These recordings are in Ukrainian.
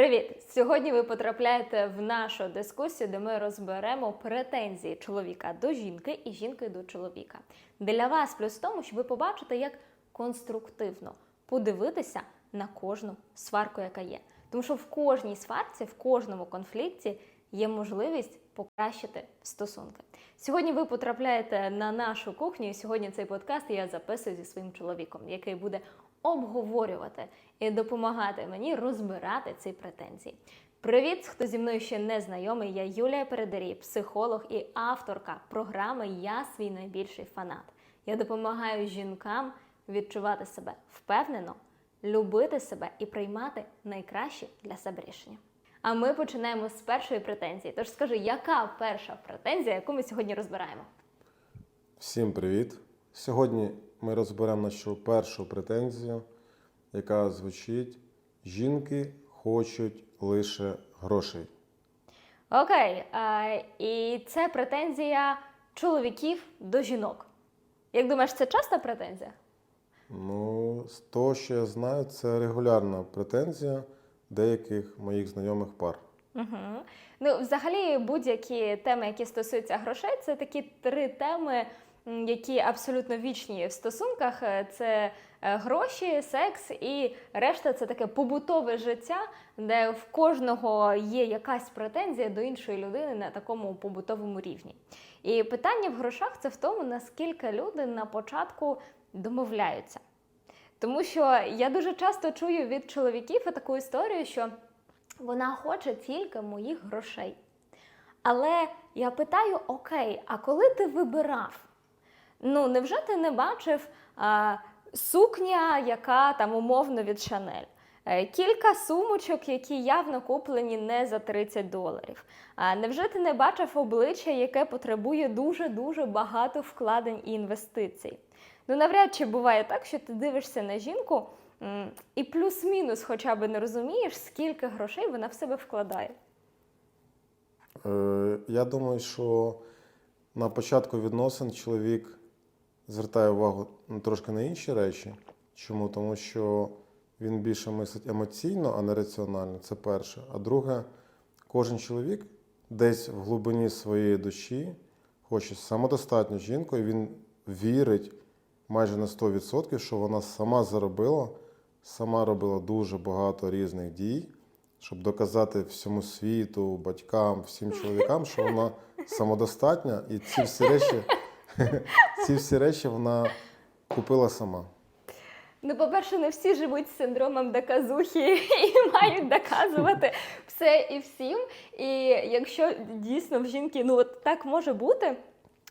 Привіт! Сьогодні ви потрапляєте в нашу дискусію, де ми розберемо претензії чоловіка до жінки і жінки до чоловіка. Для вас плюс в тому, щоб ви побачите, як конструктивно подивитися на кожну сварку, яка є. Тому що в кожній сварці, в кожному конфлікті є можливість покращити стосунки. Сьогодні ви потрапляєте на нашу кухню, і сьогодні цей подкаст я записую зі своїм чоловіком, який буде обговорювати і допомагати мені розбирати ці претензії. Привіт, хто зі мною ще не знайомий. Я Юлія Передарій, психолог і авторка програми Я свій найбільший фанат. Я допомагаю жінкам відчувати себе впевнено, любити себе і приймати найкращі для себе рішення. А ми починаємо з першої претензії. Тож скажи, яка перша претензія, яку ми сьогодні розбираємо? Всім привіт! Сьогодні ми розберемо нашу першу претензію, яка звучить: жінки хочуть лише грошей. Окей, а, і це претензія чоловіків до жінок. Як думаєш, це часта претензія? Ну, з того, що я знаю, це регулярна претензія деяких моїх знайомих пар. Угу. Ну, взагалі, будь-які теми, які стосуються грошей, це такі три теми, які абсолютно вічні в стосунках. Е, Це е, гроші, секс і решта це таке побутове життя, де в кожного є якась претензія до іншої людини на такому побутовому рівні. І питання в грошах це в тому, наскільки люди на початку домовляються. Тому що я дуже часто чую від чоловіків таку історію, що вона хоче тільки моїх грошей. Але я питаю: окей, а коли ти вибирав? Ну, невже ти не бачив а, сукня, яка там умовно від Шанель? Е, Кілька сумочок, які явно куплені не за 30 доларів. А невже ти не бачив обличчя, яке потребує дуже-дуже багато вкладень і інвестицій? Ну, навряд чи буває так, що ти дивишся на жінку і плюс-мінус хоча б не розумієш, скільки грошей вона в себе вкладає. Е, я думаю, що на початку відносин чоловік звертає увагу трошки на інші речі. Чому? Тому що він більше мислить емоційно, а не раціонально. Це перше. А друге, кожен чоловік десь в глибині своєї душі хоче самодостатню жінку, і він вірить майже на 100%, що вона сама заробила, сама робила дуже багато різних дій, щоб доказати всьому світу, батькам, всім чоловікам, що вона самодостатня, і ці всі речі, ці всі речі вона купила сама. Ну, по-перше, не всі живуть з синдромом доказухи і мають доказувати все і всім. І якщо дійсно в жінки, ну от так може бути.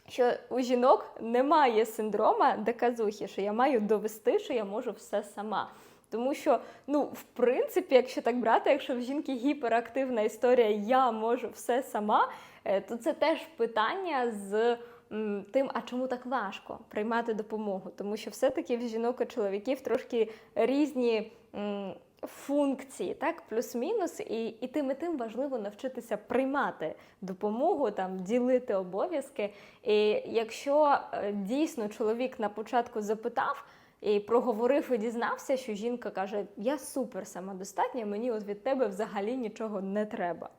Що у жінок немає синдрома доказухи, що я маю довести, що я можу все сама. Тому що, ну, в принципі, якщо так брати, якщо в жінки гіперактивна історія Я можу все сама, е, то це теж питання з тим, а чому так важко приймати допомогу? Тому що все-таки в жінок і чоловіків трошки різні. Функції, так, плюс-мінус, і, і тим і тим важливо навчитися приймати допомогу, там ділити обов'язки. І якщо е, дійсно чоловік на початку запитав і проговорив і дізнався, що жінка каже: Я супер самодостатня, мені от від тебе взагалі нічого не треба.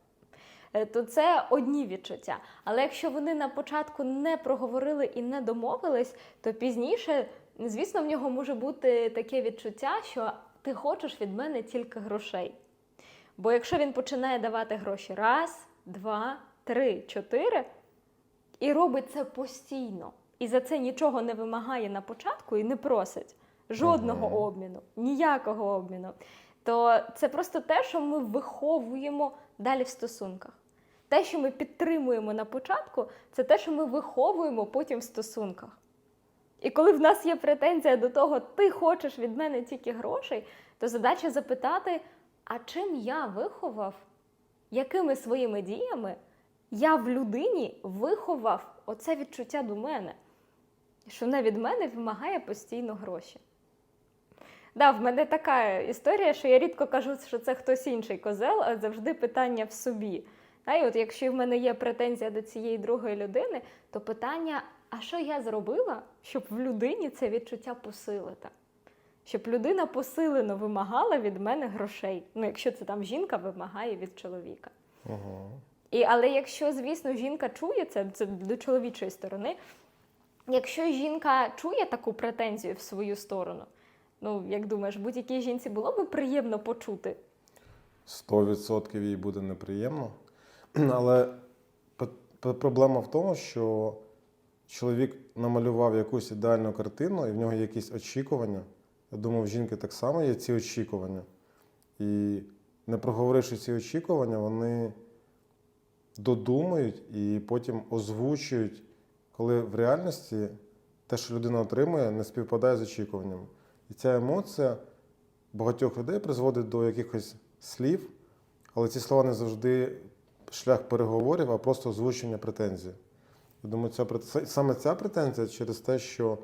Е, То це одні відчуття. Але якщо вони на початку не проговорили і не домовились, то пізніше, звісно, в нього може бути таке відчуття, що ти хочеш від мене тільки грошей. Бо якщо він починає давати гроші раз, два, три, чотири, і робить це постійно, і за це нічого не вимагає на початку і не просить жодного Мгм. обміну, ніякого обміну, то це просто те, що ми виховуємо далі в стосунках. Те, що ми підтримуємо на початку, це те, що ми виховуємо потім в стосунках. І коли в нас є претензія до того, ти хочеш від мене тільки грошей, то задача запитати, а чим я виховав, якими своїми діями я в людині виховав оце відчуття до мене, що вона від мене вимагає постійно гроші. Да, в мене така історія, що я рідко кажу, що це хтось інший козел, а завжди питання в собі. Та, і от якщо в мене є претензія до цієї другої людини, то питання: а що я зробила, щоб в людині це відчуття посилити? Щоб людина посилено вимагала від мене грошей. Ну, якщо це там жінка вимагає від чоловіка. Угу. І, але якщо, звісно, жінка чує це, це до чоловічої сторони. Якщо жінка чує таку претензію в свою сторону, ну як думаєш, будь-якій жінці було б приємно почути. 100% їй буде неприємно. Але проблема в тому, що чоловік намалював якусь ідеальну картину, і в нього є якісь очікування. Я думаю, в жінки так само є ці очікування. І не проговоривши ці очікування, вони додумають і потім озвучують, коли в реальності те, що людина отримує, не співпадає з очікуваннями. І ця емоція багатьох людей призводить до якихось слів, але ці слова не завжди шлях переговорів, а просто озвучення претензій. Я думаю, ця, саме ця претензія через те, що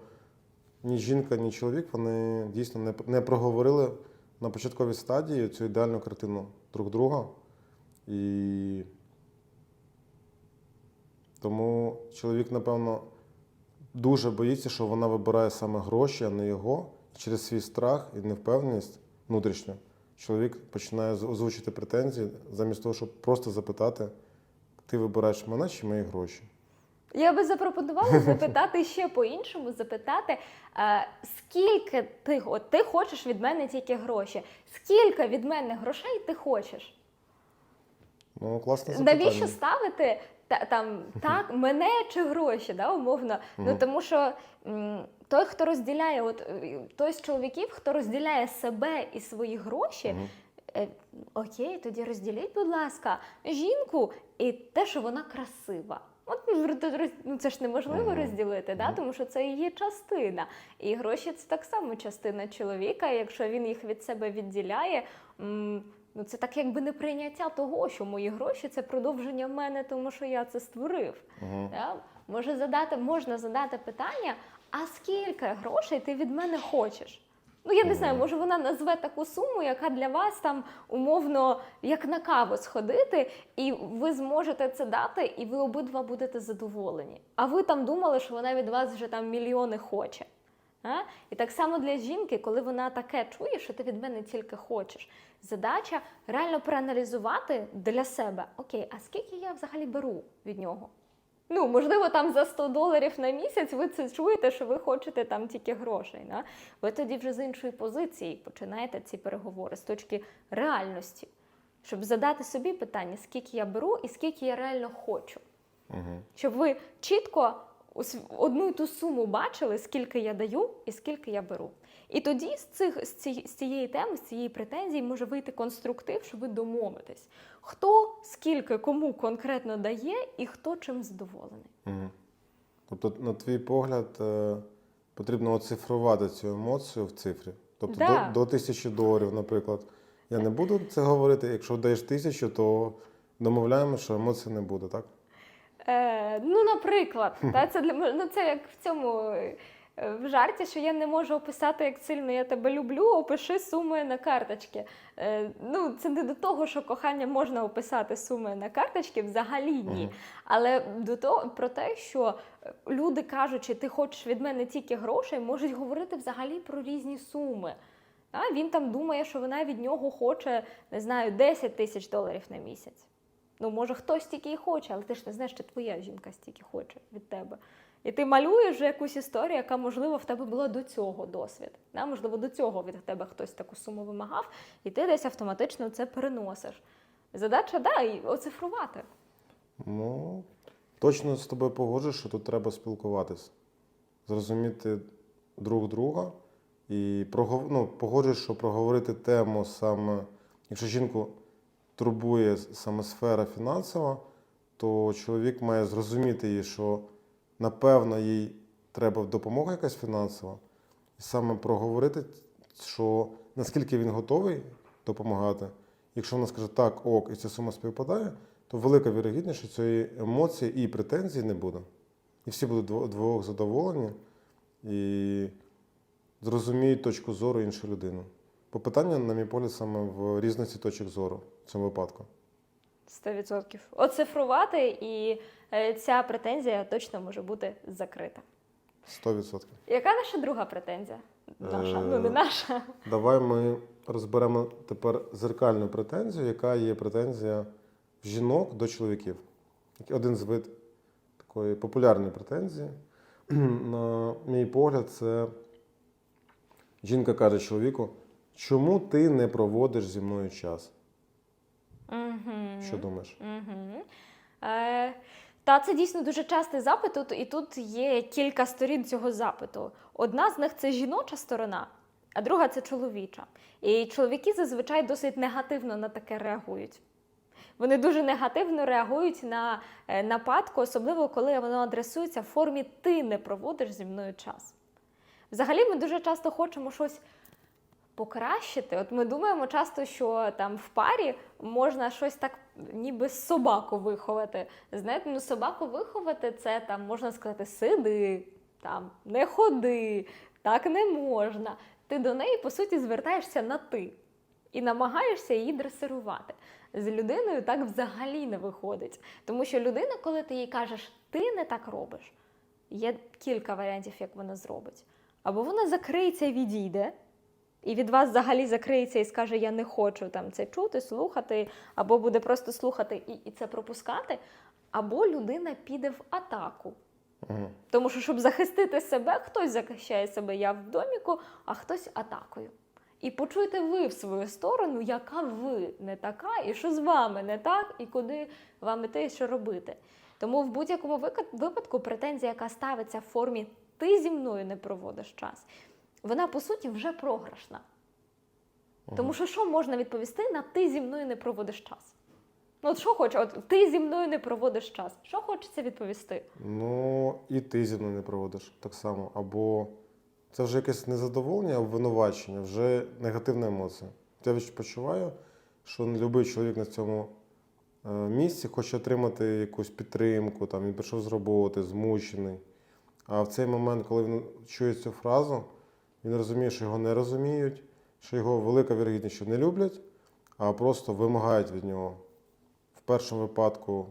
ні жінка, ні чоловік вони дійсно не, не проговорили на початковій стадії цю ідеальну картину друг друга. І тому чоловік, напевно, дуже боїться, що вона вибирає саме гроші, а не його. Через свій страх і невпевненість внутрішню чоловік починає озвучити претензії, замість того, щоб просто запитати: ти вибираєш мене чи мої гроші? Я би запропонувала запитати ще по-іншому, запитати, е, скільки ти, от, ти хочеш від мене тільки гроші, скільки від мене грошей ти хочеш? Ну, класне запитання. Навіщо ставити та, там так, мене чи гроші, да, умовно? Ну тому що м, той, хто розділяє, от е, той з чоловіків, хто розділяє себе і свої гроші, е, окей, тоді розділіть, будь ласка, жінку і те, що вона красива. От ну, ну, це ж неможливо розділити, да? Тому що це її частина. І гроші це так само частина чоловіка. І якщо він їх від себе відділяє, м, ну це так якби не прийняття того, що мої гроші це продовження мене, тому що я це створив. Мгм. Да? Може задати, можна задати питання, а скільки грошей ти від мене хочеш? Ну, я не знаю, може вона назве таку суму, яка для вас там умовно як на каву сходити, і ви зможете це дати, і ви обидва будете задоволені. А ви там думали, що вона від вас вже там мільйони хоче. А? І так само для жінки, коли вона таке чує, що ти від мене тільки хочеш. Задача реально проаналізувати для себе: окей, а скільки я взагалі беру від нього? Ну, можливо, там за 100 доларів на місяць ви це чуєте, що ви хочете там тільки грошей. Да? Ви тоді вже з іншої позиції починаєте ці переговори з точки реальності, щоб задати собі питання, скільки я беру і скільки я реально хочу. Мгм. Щоб ви чітко одну й ту суму бачили, скільки я даю і скільки я беру. І тоді з, цих, з, ці- з цієї теми, з цієї претензії може вийти конструктив, щоб ви домовитесь, хто скільки кому конкретно дає і хто чим задоволений. Мгм. Тобто, на твій погляд, е, потрібно оцифрувати цю емоцію в цифрі. Тобто Да. до, до тисячі доларів, наприклад. Я не буду це говорити. Якщо даєш тисячу, то домовляємо, що емоцій не буде, так? Е, ну, наприклад, та, це, для, ну, це як в цьому е, в жарті, що я не можу описати, як сильно я тебе люблю, опиши суми на карточки. Е, ну, це не до того, що кохання можна описати суми на карточки, взагалі ні. Але до того про те, що е, люди кажучи, ти хочеш від мене тільки грошей, можуть говорити взагалі про різні суми. А він там думає, що вона від нього хоче, не знаю, 10 тисяч доларів на місяць. Ну, може, хтось стільки і хоче, але ти ж не знаєш, що твоя жінка стільки хоче від тебе. І ти малюєш вже якусь історію, яка, можливо, в тебе була до цього досвід. Да? Можливо, до цього від тебе хтось таку суму вимагав, і ти десь автоматично це переносиш. Задача, да, і оцифрувати. Ну, точно з тобою погоджуюсь, що тут треба спілкуватись, зрозуміти друг друга і ну, погоджуюсь, що проговорити тему саме, якщо жінку турбує саме сфера фінансова, то чоловік має зрозуміти її, що напевно їй треба допомога якась фінансова, і саме проговорити, що наскільки він готовий допомагати. Якщо вона скаже так, ок, і ця сума співпадає, то велика вірогідність, що цієї емоції і претензій не буде. І всі будуть дво- двох задоволені і зрозуміють точку зору іншої людини. Бо питання, на мій погляд, саме в різниці точок зору в цьому випадку. 100%. Оцифрувати, і е, ця претензія точно може бути закрита. 100%. Яка наша друга претензія? наша, Е, ну не наша. Давай ми розберемо тепер зеркальну претензію, яка є претензія жінок до чоловіків. Один з вид такої популярної претензії, на мій погляд, це жінка каже чоловіку, чому ти не проводиш зі мною час? Угу. Що думаєш? Угу. Е, та це дійсно дуже частий запит, і тут є кілька сторін цього запиту. Одна з них це жіноча сторона, а друга це чоловіча. І чоловіки зазвичай досить негативно на таке реагують. Вони дуже негативно реагують на е, нападку, особливо коли воно адресується в формі ти не проводиш зі мною час. Взагалі, ми дуже часто хочемо щось покращити. От ми думаємо часто, що там в парі можна щось так, ніби собаку виховати. Знаєте, ну собаку виховати це там можна сказати сиди, там не ходи, так не можна. Ти до неї, по суті, звертаєшся на ти і намагаєшся її дресирувати. З людиною так взагалі не виходить. Тому що людина, коли ти їй кажеш, ти не так робиш, є кілька варіантів, як вона зробить. Або вона закриється і відійде, і від вас взагалі закриється і скаже, я не хочу там це чути, слухати, або буде просто слухати і, і це пропускати, або людина піде в атаку. Угу. Тому що, щоб захистити себе, хтось захищає себе я в доміку, а хтось атакою. І почуйте ви в свою сторону, яка ви не така, і що з вами не так, і куди вам іти, і що робити. Тому в будь-якому випадку претензія, яка ставиться в формі ти зі мною не проводиш час, вона по суті вже програшна. Тому що що можна відповісти на ти зі мною не проводиш час? Ну, от що хоче, от ти зі мною не проводиш час. Що хочеться відповісти? Ну, і ти зі мною не проводиш так само. Або це вже якесь незадоволення, обвинувачення, вже негативна емоція. Я відчуваю, що будь-який чоловік на цьому е, місці хоче отримати якусь підтримку, там, він прийшов з роботи, змучений. А в цей момент, коли він чує цю фразу, він розуміє, що його не розуміють, що його велика вірогідність, що не люблять, а просто вимагають від нього. В першому випадку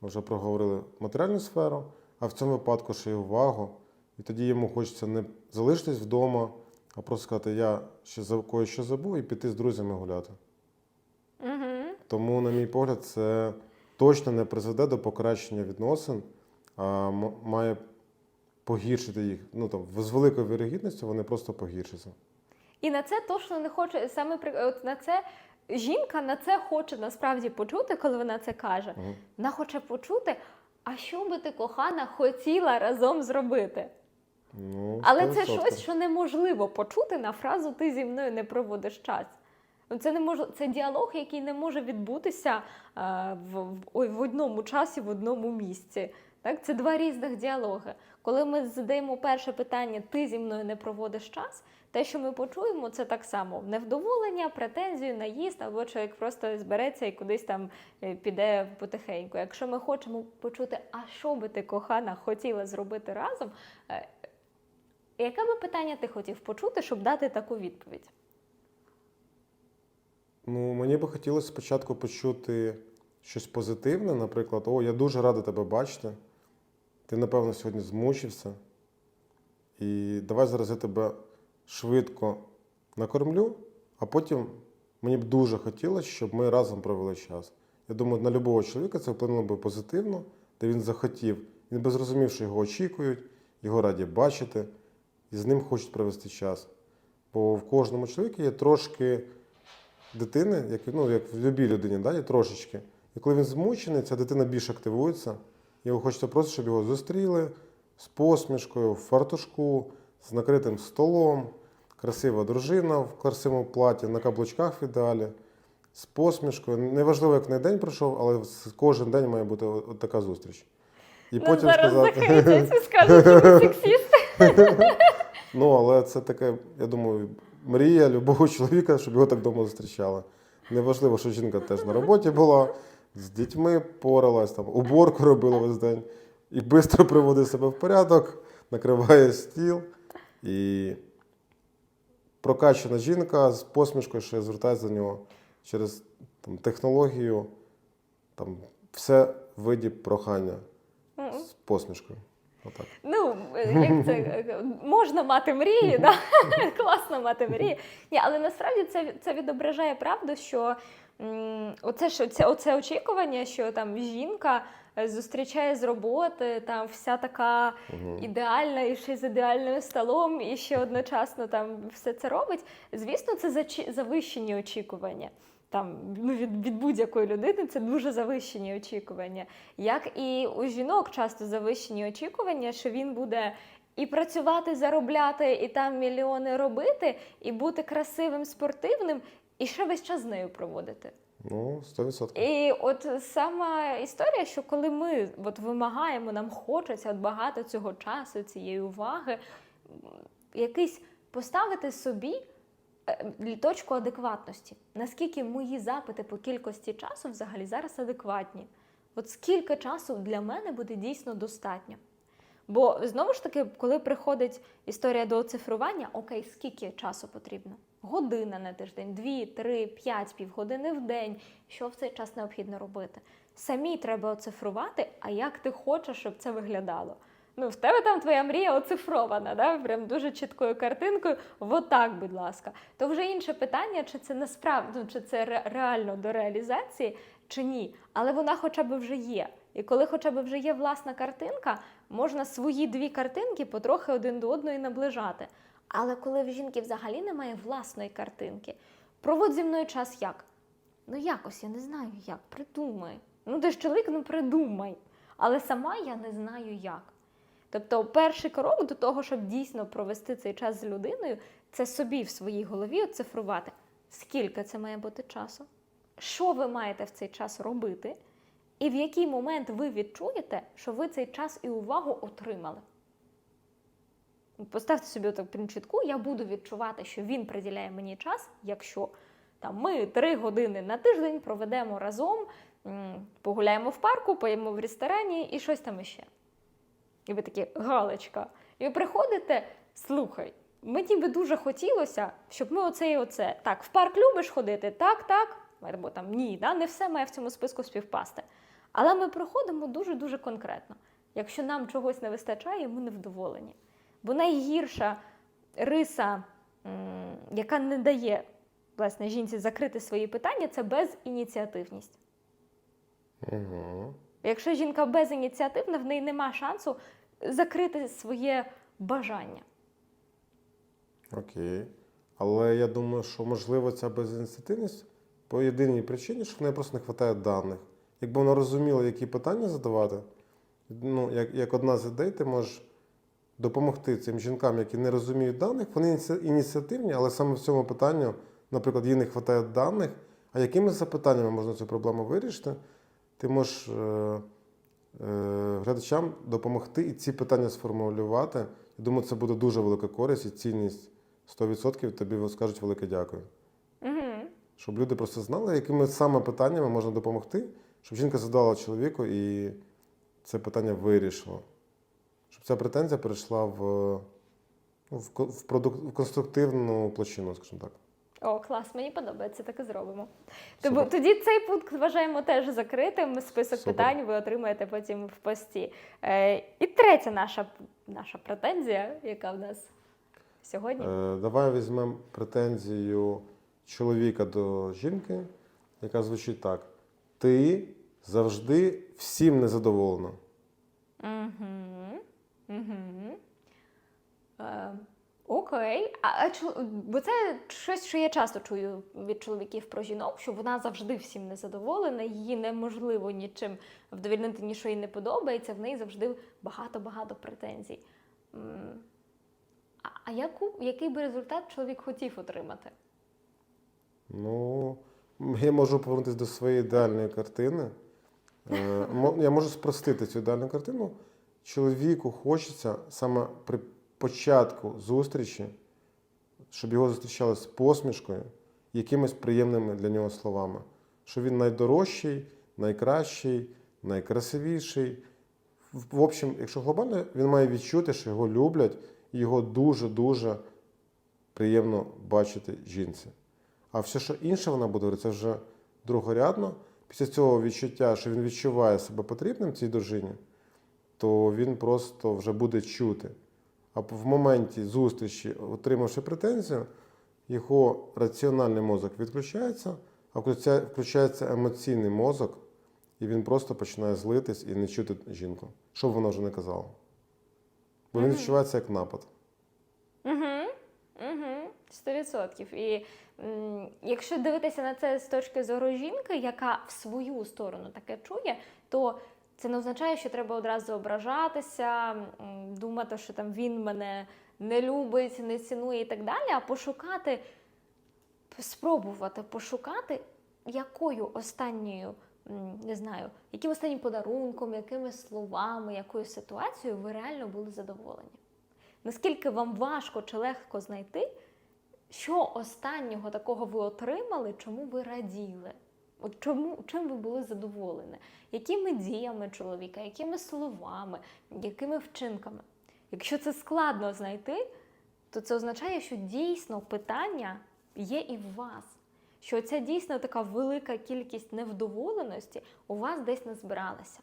ми вже проговорили матеріальну сферу, а в цьому випадку ще й увагу. І тоді йому хочеться не залишитись вдома, а просто сказати, я ще за кое-що забув і піти з друзями гуляти. Угу. Тому, на мій погляд, це точно не призведе до покращення відносин, а має погіршити їх. Ну там з великою вірогідністю вони просто погіршаться. І на це точно не хоче саме при- от на це жінка на це хоче насправді почути, коли вона це каже. Мгм. Вона хоче почути, а що би ти кохана хотіла разом зробити. Ну, Але це 100%. щось, що неможливо почути на фразу Ти зі мною не проводиш час. Ну, Це не мож... це діалог, який не може відбутися а, в, в, в одному часі, в одному місці. Так? Це два різних діалоги. Коли ми задаємо перше питання Ти зі мною не проводиш час, те, що ми почуємо, це так само невдоволення, претензію, наїзд, або чоловік просто збереться і кудись там е, піде потихеньку. Якщо ми хочемо почути, а що би ти кохана хотіла зробити разом, е, Яке би питання ти хотів почути, щоб дати таку відповідь? Ну, мені би хотілося спочатку почути щось позитивне, наприклад, о, я дуже радий тебе бачити. Ти, напевно, сьогодні змучився. І давай зараз я тебе швидко накормлю, а потім мені б дуже хотілося, щоб ми разом провели час. Я думаю, на любого чоловіка це вплинуло би позитивно, де він захотів. Він би зрозумів, що його очікують, його раді бачити, і з ним хочуть провести час. Бо в кожному чоловіку є трошки дитини, як, ну, як в будь-якій людині, да, є трошечки. І коли він змучений, ця дитина більш активується. Його хочеться просто, щоб його зустріли з посмішкою, в фартушку, з накритим столом, красива дружина в красивому платі, на каблучках в ідеалі, з посмішкою. Неважливо, як на день пройшов, але кожен день має бути от така зустріч. І Ну, потім зараз сказати. і скажуть, що ви сексіст. Ну, але це таке, я думаю, мрія любого чоловіка, щоб його так вдома зустрічали. Неважливо, що жінка теж на роботі була, з дітьми поралась, там, уборку робила весь день і швидко приводить себе в порядок, накриває стіл. І прокачана жінка з посмішкою ще звертається до нього через там, технологію, там, все в виді прохання з посмішкою. Отак. Ну, як це можна мати мрії, да? класно мати мрії. Ні, але насправді це, це відображає правду, що оце, ж- оце, оце очікування, що там жінка е, зустрічає з роботи, там вся така Угу. ідеальна і ще з ідеальним столом, і ще одночасно там все це робить. Звісно, це завищені очікування. Там ну, від, від будь-якої людини це дуже завищені очікування. Як і у жінок часто завищені очікування, що він буде і працювати, заробляти, і там мільйони робити, і бути красивим, спортивним, і ще весь час з нею проводити. Ну, 100%. І от сама історія, що коли ми от вимагаємо, нам хочеться от багато цього часу, цієї уваги, якийсь поставити собі е, точку адекватності. Наскільки мої запити по кількості часу взагалі зараз адекватні? От скільки часу для мене буде дійсно достатньо? Бо знову ж таки, коли приходить історія до оцифрування, окей, скільки часу потрібно? Година на тиждень, дві, три, п'ять, півгодини в день. Що в цей час необхідно робити? Самі треба оцифрувати, а як ти хочеш, щоб це виглядало? Ну, в тебе там твоя мрія оцифрована, да? прям дуже чіткою картинкою. Отак, будь ласка. То вже інше питання, чи це насправді ну, чи це ре- реально до реалізації, чи ні. Але вона хоча б вже є. І коли хоча б вже є власна картинка, можна свої дві картинки потрохи один до одної наближати. Але коли в жінки взагалі немає власної картинки, проводь зі мною час як? Ну якось я не знаю як. Придумай. Ну ти ж чоловік, ну придумай. Але сама я не знаю як. Тобто, перший крок до того, щоб дійсно провести цей час з людиною, це собі в своїй голові оцифрувати, скільки це має бути часу, що ви маєте в цей час робити, і в який момент ви відчуєте, що ви цей час і увагу отримали. Поставте собі прям чітку, я буду відчувати, що він приділяє мені час, якщо там, ми три години на тиждень проведемо разом, погуляємо в парку, поїмо в ресторані і щось там іще. І ви такі, галочка. І ви приходите, слухай, мені би дуже хотілося, щоб ми оце і оце. Так, в парк любиш ходити? Так, так. Або там ні, да? не все має в цьому списку співпасти. Але ми проходимо дуже-дуже конкретно. Якщо нам чогось не вистачає, ми невдоволені. Бо найгірша риса, яка не дає власне жінці закрити свої питання, це безініціативність. Угу. Якщо жінка безініціативна, в неї нема шансу закрити своє бажання. Окей. Але я думаю, що можливо ця безініціативність по єдиній причині, що в неї просто не вистачає даних. Якби вона розуміла, які питання задавати, ну, як, як одна з ідей, ти можеш допомогти цим жінкам, які не розуміють даних, вони ініціативні, але саме в цьому питанню, наприклад, їй не вистачає даних. А якими запитаннями можна цю проблему вирішити? Ти можеш е, е, глядачам допомогти і ці питання сформулювати. Я думаю, це буде дуже велика користь і цінність 100% тобі скажуть велике дякую. Угу. Щоб люди просто знали, якими саме питаннями можна допомогти, щоб жінка задала чоловіку і це питання вирішила. Щоб ця претензія перейшла в, ну, в, в, продук- в конструктивну площину, скажімо так. О, клас, мені подобається, так і зробимо. Тому тоді цей пункт вважаємо теж закритим. Список Супер. питань ви отримаєте потім в пості. Е, і третя наша, наша претензія, яка в нас сьогодні. Е, давай візьмемо претензію чоловіка до жінки, яка звучить так: ти завжди всім незадоволена. Угу. Угу. Е, окей. А, а чо- бо це щось, що я часто чую від чоловіків про жінок, що вона завжди всім незадоволена, її неможливо нічим вдовільнити, ні що їй не подобається, в неї завжди багато-багато претензій. А, а яку, який би результат чоловік хотів отримати? Ну, я можу повернутися до своєї ідеальної картини. Е, Я можу спростити цю ідеальну картину. Чоловіку хочеться саме при початку зустрічі, щоб його зустрічали з посмішкою, якимись приємними для нього словами. Що він найдорожчий, найкращий, найкрасивіший. В общем, якщо глобально, він має відчути, що його люблять, і його дуже-дуже приємно бачити жінці. А все, що інше вона буде це вже другорядно. Після цього відчуття, що він відчуває себе потрібним цій дружині, то він просто вже буде чути. А в моменті зустрічі, отримавши претензію, його раціональний мозок відключається, а включається емоційний мозок, і він просто починає злитись і не чути жінку, що б вона вже не казала. Бо він відчувається як напад. Угу, угу, 100%. І м, якщо дивитися на це з точки зору жінки, яка в свою сторону таке чує, то це не означає, що треба одразу ображатися, думати, що там він мене не любить, не цінує і так далі, а пошукати, спробувати пошукати, якою останньою, не знаю, яким останнім подарунком, якими словами, якою ситуацією ви реально були задоволені. Наскільки вам важко чи легко знайти, що останнього такого ви отримали, чому ви раділи? От чому, чим ви були задоволені? Якими діями чоловіка, якими словами, якими вчинками? Якщо це складно знайти, то це означає, що дійсно питання є і в вас. Що ця дійсно така велика кількість невдоволеності у вас десь не збиралася.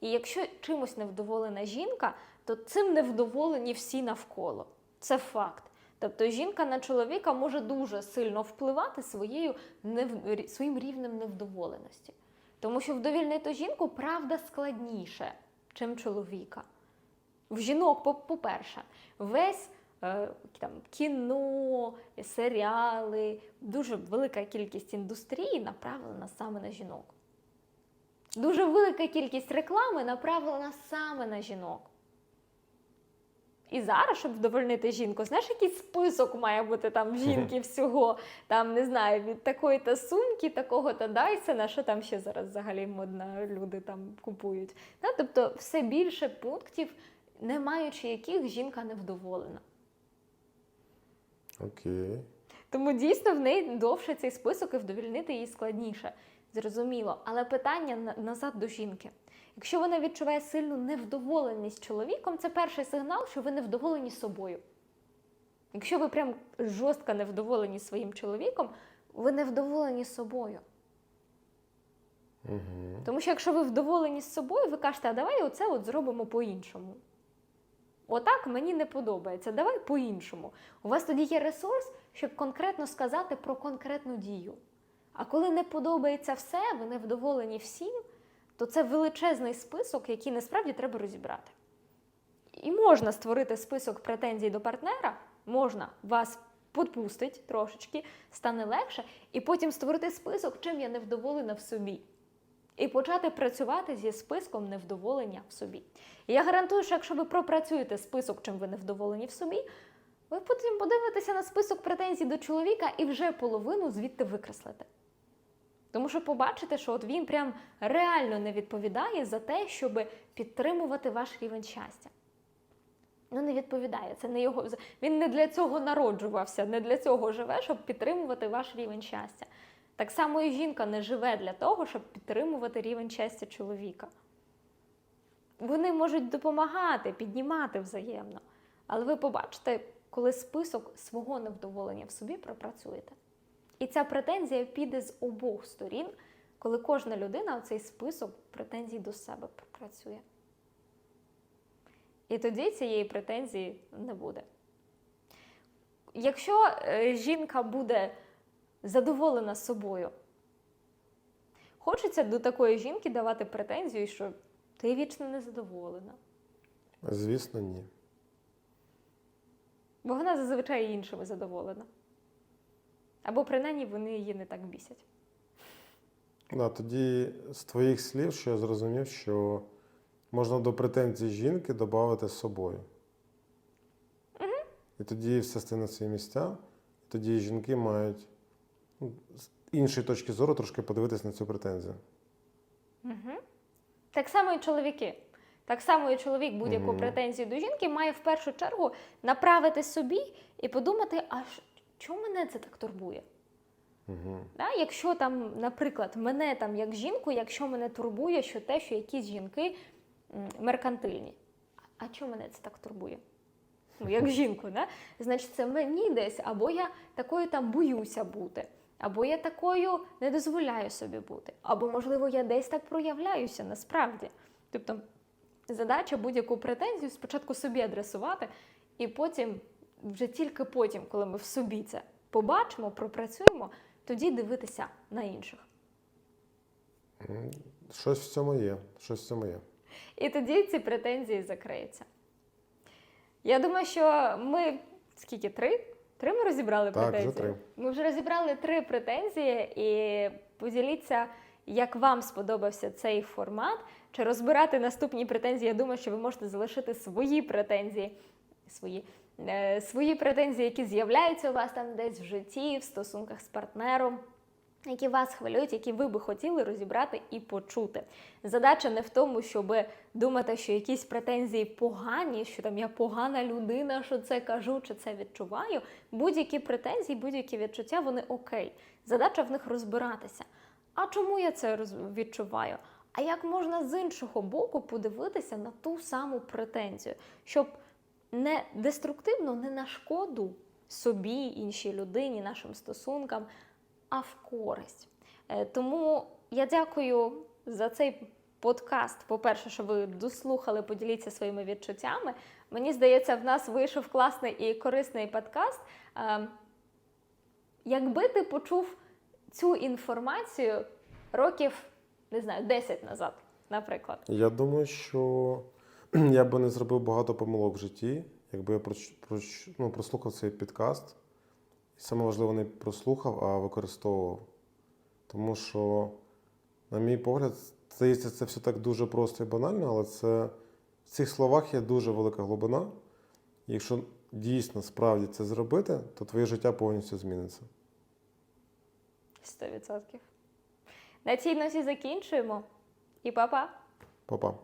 І якщо чимось невдоволена жінка, то цим невдоволені всі навколо. Це факт. Тобто жінка на чоловіка може дуже сильно впливати своєю нев... своїм рівнем невдоволеності. Тому що вдовільнити жінку правда складніше, чим чоловіка. В жінок, по- по-перше, весь е, там, кіно, серіали, дуже велика кількість індустрії направлена саме на жінок. Дуже велика кількість реклами направлена саме на жінок. І зараз, щоб вдовольнити жінку, знаєш, який список має бути там в жінки всього, там, не знаю, від такої-то сумки, такого-то Дайсона, що там ще зараз взагалі модно люди там купують. Да? Тобто все більше пунктів, не маючи яких жінка не вдоволена. Окей. Тому дійсно в неї довше цей список і вдовільнити її складніше. Зрозуміло. Але питання назад до жінки. Якщо вона відчуває сильну невдоволеність чоловіком, це перший сигнал, що ви невдоволені собою. Якщо ви прям жорстко невдоволені своїм чоловіком, ви невдоволені собою. Угу. Тому що якщо ви вдоволені з собою, ви кажете, а давай оце от зробимо по-іншому. Отак мені не подобається, давай по-іншому. У вас тоді є ресурс, щоб конкретно сказати про конкретну дію. А коли не подобається все, ви не вдоволені всім, то це величезний список, який насправді треба розібрати. І можна створити список претензій до партнера, можна вас подпустить трошечки, стане легше, і потім створити список, чим я невдоволена в собі. І почати працювати зі списком невдоволення в собі. І я гарантую, що якщо ви пропрацюєте список, чим ви невдоволені в собі, ви потім подивитеся на список претензій до чоловіка і вже половину звідти викреслите. Тому що побачите, що от він прям реально не відповідає за те, щоб підтримувати ваш рівень щастя. Ну, не відповідає. Це не його. Він не для цього народжувався, не для цього живе, щоб підтримувати ваш рівень щастя. Так само і жінка не живе для того, щоб підтримувати рівень щастя чоловіка. Вони можуть допомагати, піднімати взаємно. Але ви побачите, коли список свого невдоволення в собі пропрацюєте. І ця претензія піде з обох сторін, коли кожна людина цей список претензій до себе пропрацює. І тоді цієї претензії не буде. Якщо е, жінка буде задоволена собою, хочеться до такої жінки давати претензію, що ти вічно незадоволена. Звісно, ні. Бо вона зазвичай іншими задоволена. Або принаймні вони її не так бісять. Да, тоді з твоїх слів, що я зрозумів, що можна до претензій жінки додати з собою. І тоді все стане на свої місця. Тоді жінки мають ну, з іншої точки зору трошки подивитись на цю претензію. Угу. Так само і чоловіки. Так само і чоловік будь-яку Мгм. претензію до жінки має в першу чергу направити собі і подумати, а ш- чому мене це так турбує? Угу. Да? Якщо там, наприклад, мене там як жінку, якщо мене турбує, що те, що якісь жінки меркантильні. А чому мене це так турбує? Ну, як жінку, да? значить, це мені десь, або я такою там боюся бути, або я такою не дозволяю собі бути, або, можливо, я десь так проявляюся насправді. Тобто, задача будь-яку претензію спочатку собі адресувати, і потім, вже тільки потім, коли ми в собі це побачимо, пропрацюємо, тоді дивитися на інших. Щось в цьому є. Щось в цьому є. І тоді ці претензії закриються. Я думаю, що ми скільки три? Три ми розібрали Так, вже претензії. три. Ми вже розібрали три претензії, і поділіться, як вам сподобався цей формат. Чи розбирати наступні претензії? Я думаю, що ви можете залишити свої претензії, свої, свої претензії, які з'являються у вас там десь в житті, в стосунках з партнером. Які вас хвилюють, які ви би хотіли розібрати і почути. Задача не в тому, щоб думати, що якісь претензії погані, що там я погана людина, що це кажу, чи це відчуваю. Будь-які претензії, будь-які відчуття, вони окей. Задача в них розбиратися. А чому я це відчуваю? А як можна з іншого боку подивитися на ту саму претензію, щоб не деструктивно, не на шкоду собі, іншій людині, нашим стосункам, а в користь. Е, Тому я дякую за цей подкаст. По-перше, що ви дослухали, поділіться своїми відчуттями. Мені здається, в нас вийшов класний і корисний подкаст. Е, Якби ти почув цю інформацію років, не знаю, 10 назад, наприклад. Я думаю, що я би не зробив багато помилок в житті, якби я ну, прослухав цей підкаст. І саме важливо, не прослухав, а використовував. Тому що, на мій погляд, здається, це все так дуже просто і банально, але це в цих словах є дуже велика глибина. І якщо дійсно справді це зробити, то твоє життя повністю зміниться. 100%. На цій ноті закінчуємо. І па-па! Па-па.